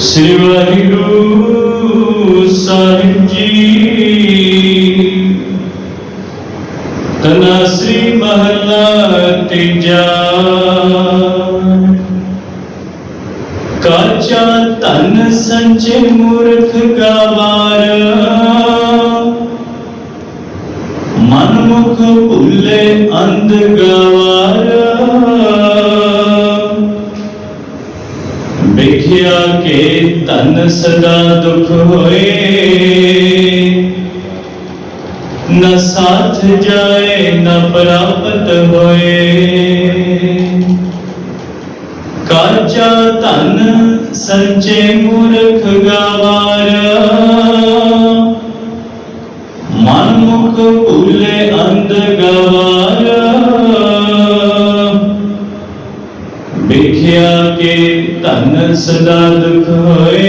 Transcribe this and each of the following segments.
ਸ੍ਰੀ ਵਾਹਿਗੁਰੂ ਸਾਹਿਬ ਜੀ ਤਨਾ ਸ੍ਰੀ ਮਹਲਾ ਤੀਜਾ ਕਾਚਾ ਤਨ ਸੰਚੇ ਮੂਰਖ ਗਵਾਰ। ਮਨ ਮੁਖ ਭੁੱਲੇ ਅੰਧ ਗਵਾਰ। ਵੇਖਿਆ ਕੇ ਤਨ ਸਦਾ ਦੁਖ ਹੋਏ। ਨ ਸਾਥ ਜਾਏ, ਨਾ ਪ੍ਰਾਪਤ ਹੋਏ। ਕਾਚਾ ਧਨ ਸੰਚੇ ਮੂਰਖ ਗਵਾਰ ਸਦਾ ਦੁਖ ਹੋਏ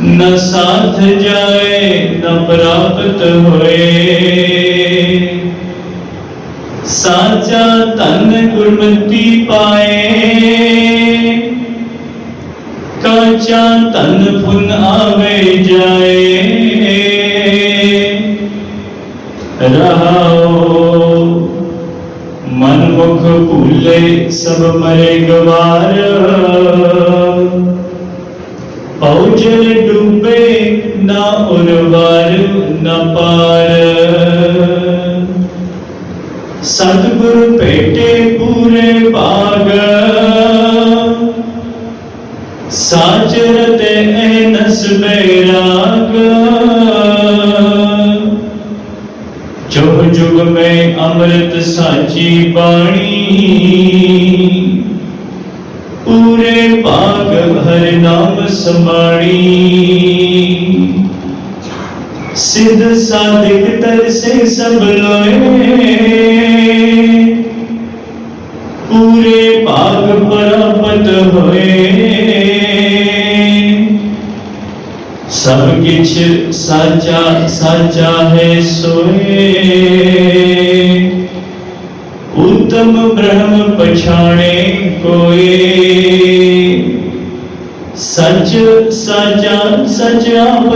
ਨਾ ਸਾਥ ਜਾਏ, ਨਾ ਪ੍ਰਾਪਤ ਹੋਏ। ਸਾਚਾ ਧਨ ਗੁਰਮਤੀ ਪਾਏ, ਕਾਚਾ ਧਨ ਪੁਨ ਆਵੇ ਜਾਏ। ਭੂਲੇ ਸਭ ਮਰੇ ਗਵਾਰ ਪਉਜਲ ਡੂਬੇ ਨਾ ਉਰਵਾਰ, ਨਾ ਪਾਰ। ਸਤਿਗੁਰ ਭੇਟੇ ਪੂਰੇ ਭਾਗ। ਸਾਚਰ ਤੇ ਐਨਸ ਬੈਰਾਗ। ਸਾਚੀ ਬਾਣੀ। ਪੂਰੇ ਭਾਗ ਹਰਿ ਨਾਮ ਸਮਾਣੀ ਸਿੱਧ ਸਾਧਿਕ ਤਰਸੇ ਸਭ ਲੋਏ। ਪੂਰੇ ਭਾਗ ਪ੍ਰਾਪਤ ਹੋਏ। ਸਭ ਕਿਛ ਸਾਚਾ ਸਾਚਾ ਹੈ ਸੋਏ। ਉਤਮ ਬ੍ਰਹਮ ਪਛਾਣੇ ਕੋਏ ਸੱਚ, ਸਾਚਾ, ਸੱਚ ਆਪ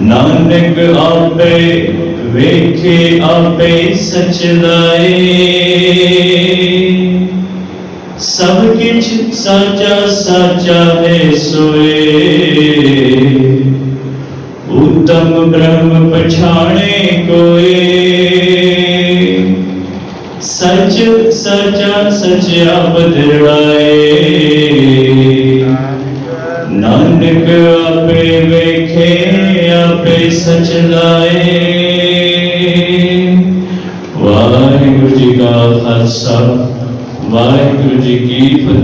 ਨਾਨਕ ਆਪੇ ਵੇਖੇ, ਆਪੇ ਸਚ ਲਾਏ। ਸਭ ਕਿਛ ਸਾਚਾ ਸਾਚਾ ਹੈ ਸੋਏ। ਉਤਮ ਬ੍ਰਹਮ ਪਛਾਣੇ ਕੋਏ ਸਚ ਸਚਾ ਸਚਿਆ ਬਦਲਾਏ ਨਾਨਕ ਆਪੇ ਵੇਖੇ ਆਪੇ ਸਚ ਲਾਏ ਵਾਹਿਗੁਰੂ ਜੀ ਕਾ ਖਾਲਸਾ ਵਾਹਿਗੁਰੂ ਜੀ ਕੀ ਫਤਿਹ